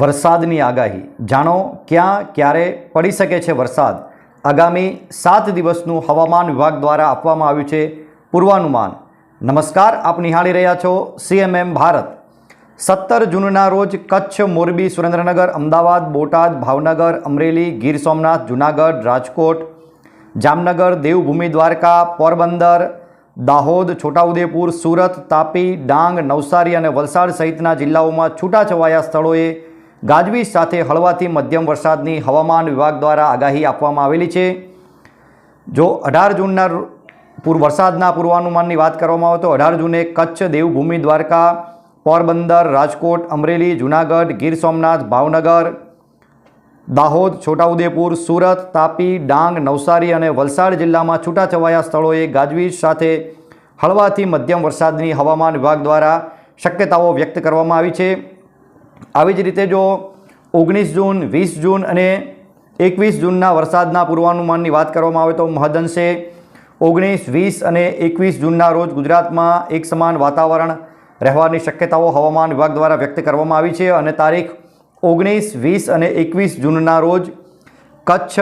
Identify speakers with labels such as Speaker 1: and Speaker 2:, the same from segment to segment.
Speaker 1: વરસાદની આગાહી. જાણો ક્યાં, ક્યારે પડી શકે છે વરસાદ? આગામી સાત દિવસનું હવામાન વિભાગ દ્વારા આપવામાં આવ્યું છે પૂર્વાનુમાન. નમસ્કાર, આપ નિહાળી રહ્યા છો સીએમએમ ભારત. સત્તર જૂનના રોજ કચ્છ, મોરબી, સુરેન્દ્રનગર, અમદાવાદ, બોટાદ, ભાવનગર, અમરેલી, ગીર સોમનાથ, જૂનાગઢ, રાજકોટ, જામનગર, દેવભૂમિ, દ્વારકા, પોરબંદર, દાહોદ, છોટાઉદેપુર, સુરત, તાપી, ડાંગ, નવસારી અને વલસાડ સહિતના જિલ્લાઓમાં છૂટાછવાયા સ્થળોએ ગાજવીજ સાથે હળવાથી મધ્યમ વરસાદની હવામાન વિભાગ દ્વારા આગાહી આપવામાં આવેલી છે. જો અઢાર જૂનના પૂર, વરસાદના પૂર્વાનુમાનની વાત કરવામાં આવે તો અઢાર જૂને કચ્છ, દેવભૂમિ, દ્વારકા, પોરબંદર, રાજકોટ, અમરેલી, જૂનાગઢ, ગીર સોમનાથ, ભાવનગર, દાહોદ, છોટાઉદેપુર, સુરત, તાપી, ડાંગ, નવસારી અને વલસાડ જિલ્લામાં છૂટાછવાયા સ્થળોએ ગાજવીજ સાથે હળવાથી મધ્યમ વરસાદની હવામાન વિભાગ દ્વારા શક્યતાઓ વ્યક્ત કરવામાં આવી છે. આવી જ રીતે જો ઓગણીસ જૂન, વીસ જૂન અને એકવીસ જૂનના વરસાદના પૂર્વાનુમાનની વાત કરવામાં આવે તો મહદઅંશે ઓગણીસ, વીસ અને એકવીસ જૂનના રોજ ગુજરાતમાં એક સમાન વાતાવરણ રહેવાની શક્યતાઓ હવામાન વિભાગ દ્વારા વ્યક્ત કરવામાં આવી છે અને તારીખ ઓગણીસ, વીસ અને એકવીસ જૂનના રોજ કચ્છ,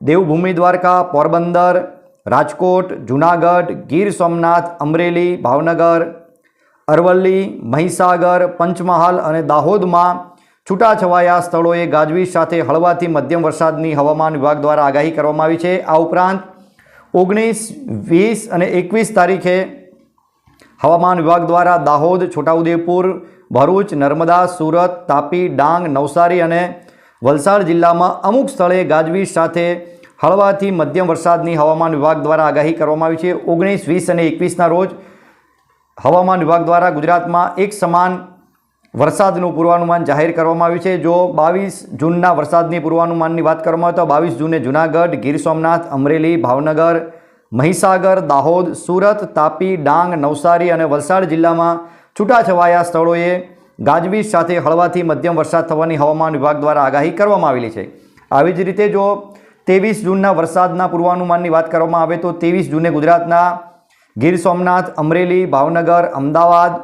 Speaker 1: દેવભૂમિ, દ્વારકા, પોરબંદર, રાજકોટ, જૂનાગઢ, ગીર સોમનાથ, અમરેલી, ભાવનગર અરવલ્લી, મહીસાગર, પંચમહાલ અને દાહોદમાં છૂટાછવાયા સ્થળોએ ગાજવીજ સાથે હળવાથી મધ્યમ વરસાદની હવામાન વિભાગ દ્વારા આગાહી કરવામાં આવી છે. આ ઉપરાંત ઓગણીસ, વીસ અને એકવીસ તારીખે હવામાન વિભાગ દ્વારા દાહોદ, છોટાઉદેપુર, ભરૂચ, નર્મદા, સુરત, તાપી, ડાંગ, નવસારી અને વલસાડ જિલ્લામાં અમુક સ્થળે ગાજવીજ સાથે હળવાથી મધ્યમ વરસાદની હવામાન વિભાગ દ્વારા આગાહી કરવામાં આવી છે. ઓગણીસ, વીસ અને એકવીસના રોજ હવામાન વિભાગ દ્વારા ગુજરાતમાં એક સમાન વરસાદનું પૂર્વાનુમાન જાહેર કરવામાં આવ્યું છે. જો બાવીસ જૂનના વરસાદની પૂર્વાનુમાનની વાત કરવામાં આવે તો બાવીસ જૂને જૂનાગઢ, ગીર સોમનાથ, અમરેલી, ભાવનગર, મહીસાગર, દાહોદ, સુરત, તાપી, ડાંગ, નવસારી અને વલસાડ જિલ્લામાં છૂટાછવાયા સ્થળોએ ગાજવીજ સાથે હળવાથી મધ્યમ વરસાદ થવાની હવામાન વિભાગ દ્વારા આગાહી કરવામાં આવેલી છે. આવી જ રીતે જો ત્રેવીસ જૂનના વરસાદના પૂર્વાનુમાનની વાત કરવામાં આવે તો ત્રેવીસ જૂને ગુજરાતના ગીર સોમનાથ, અમરેલી, ભાવનગર, અમદાવાદ,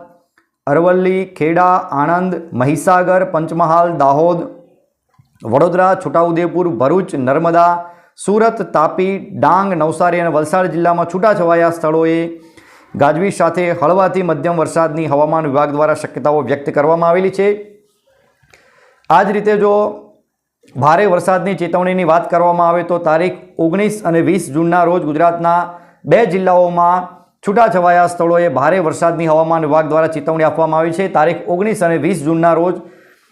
Speaker 1: અરવલ્લી, ખેડા, આણંદ, મહીસાગર, પંચમહાલ, દાહોદ, વડોદરા, છોટાઉદેપુર, ભરૂચ, નર્મદા, સુરત, તાપી, ડાંગ, નવસારી અને વલસાડ જિલ્લામાં છૂટાછવાયા સ્થળોએ ગાજવીજ સાથે હળવાથી મધ્યમ વરસાદની હવામાન વિભાગ દ્વારા શક્યતાઓ વ્યક્ત કરવામાં આવેલી છે. આ જ રીતે જો ભારે વરસાદની ચેતવણીની વાત કરવામાં આવે તો તારીખ ઓગણીસ અને વીસ જૂનના રોજ ગુજરાતના બે જિલ્લાઓમાં છૂટાછવાયા સ્થળોએ ભારે વરસાદની હવામાન વિભાગ દ્વારા ચેતવણી આપવામાં આવી છે. તારીખ ઓગણીસ અને વીસ જૂનના રોજ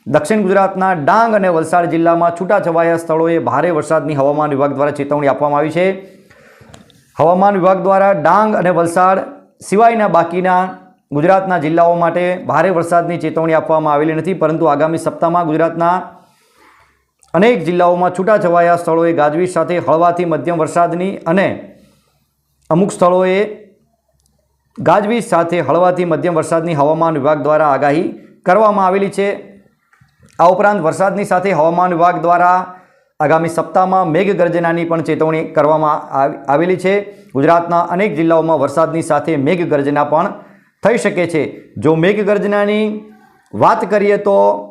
Speaker 1: દક્ષિણ ગુજરાતના ડાંગ અને વલસાડ જિલ્લામાં છૂટાછવાયા સ્થળોએ ભારે વરસાદની હવામાન વિભાગ દ્વારા ચેતવણી આપવામાં આવી છે. હવામાન વિભાગ દ્વારા ડાંગ અને વલસાડ સિવાયના બાકીના ગુજરાતના જિલ્લાઓ માટે ભારે વરસાદની ચેતવણી આપવામાં આવેલી નથી, પરંતુ આગામી સપ્તાહમાં ગુજરાતના અનેક જિલ્લાઓમાં છૂટાછવાયા સ્થળોએ ગાજવીજ સાથે હળવાથી મધ્યમ વરસાદની અને અમુક સ્થળોએ ગાજવીજ સાથે હળવાથી મધ્યમ વરસાદની હવામાન વિભાગ દ્વારા આગાહી કરવામાં આવેલી છે. આ ઉપરાંત વરસાદની સાથે હવામાન વિભાગ દ્વારા આગામી સપ્તાહમાં મેઘગર્જનાની પણ ચેતવણી કરવામાં આવ- આવેલી છે. ગુજરાતના અનેક જિલ્લાઓમાં વરસાદની સાથે મેઘગર્જના પણ થઈ શકે છે. જો મેઘગર્જનાની વાત કરીએ તો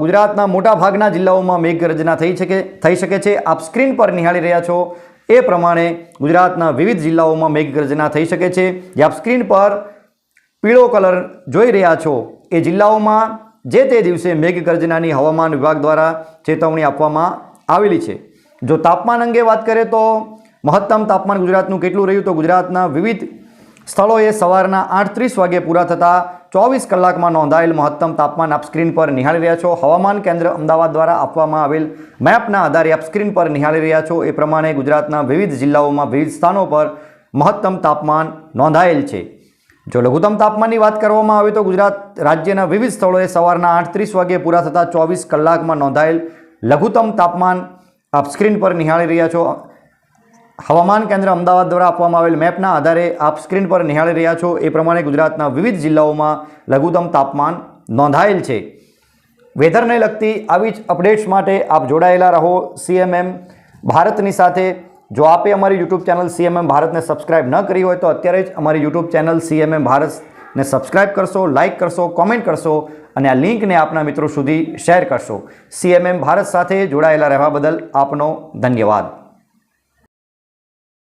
Speaker 1: ગુજરાતના મોટાભાગના જિલ્લાઓમાં મેઘગર્જના થઈ શકે થઈ શકે છે. આપ સ્ક્રીન પર નિહાળી રહ્યા છો. એ પ્રમાણે ગુજરાતના વિવિધ જિલ્લાઓમાં મેઘગર્જના થઈ શકે છે. જે આપ સ્ક્રીન પર પીળો કલર જોઈ રહ્યા છો, એ જિલ્લાઓમાં જે તે દિવસે મેઘગર્જનાની હવામાન વિભાગ દ્વારા ચેતવણી આપવામાં આવેલી છે. જો તાપમાન અંગે વાત કરીએ તો મહત્તમ તાપમાન ગુજરાતનું કેટલું રહ્યું? તો ગુજરાતના વિવિધ સ્થળોએ સવારના આઠ ત્રીસ વાગે પૂરા થતાં ચોવીસ કલાકમાં નોંધાયેલ મહત્તમ તાપમાન આપ સ્ક્રીન પર નિહાળી રહ્યા છો. હવામાન કેન્દ્ર અમદાવાદ દ્વારા આપવામાં આવેલ મેપના આધારે આપ સ્ક્રીન પર નિહાળી રહ્યા છો. એ પ્રમાણે ગુજરાતના વિવિધ જિલ્લાઓમાં વિવિધ સ્થાનો પર મહત્તમ તાપમાન નોંધાયેલ છે. જો લઘુત્તમ તાપમાનની વાત કરવામાં આવે તો ગુજરાત રાજ્યના વિવિધ સ્થળોએ સવારના આઠ ત્રીસ વાગે પૂરા થતાં ચોવીસ કલાકમાં નોંધાયેલ લઘુત્તમ તાપમાન આપ સ્ક્રીન પર નિહાળી રહ્યા છો. હવામાન કેન્દ્ર અમદાવાદ દ્વારા આપવામાં આવેલ મેપના આધારે આપ સ્ક્રીન પર નિહાળી રહ્યા છો. એ પ્રમાણે ગુજરાતના વિવિધ જિલ્લાઓમાં લઘુત્તમ તાપમાન નોંધાયેલ છે. વેધરને લગતી આવી જ અપડેટ્સ માટે આપ જોડાયેલા રહો સીએમએમ ભારતની સાથે. જો આપે અમારી યુટ્યુબ ચેનલ સીએમએમ ભારતને સબસ્ક્રાઇબ ન કરી હોય તો અત્યારે જ અમારી યુટ્યુબ ચેનલ સીએમએમ ભારતને સબસ્ક્રાઇબ કરશો, લાઇક કરશો, કોમેન્ટ કરશો અને આ લિંકને આપના મિત્રો સુધી શેર કરશો. સીએમએમ ભારત સાથે જોડાયેલા રહેવા બદલ આપનો ધન્યવાદ.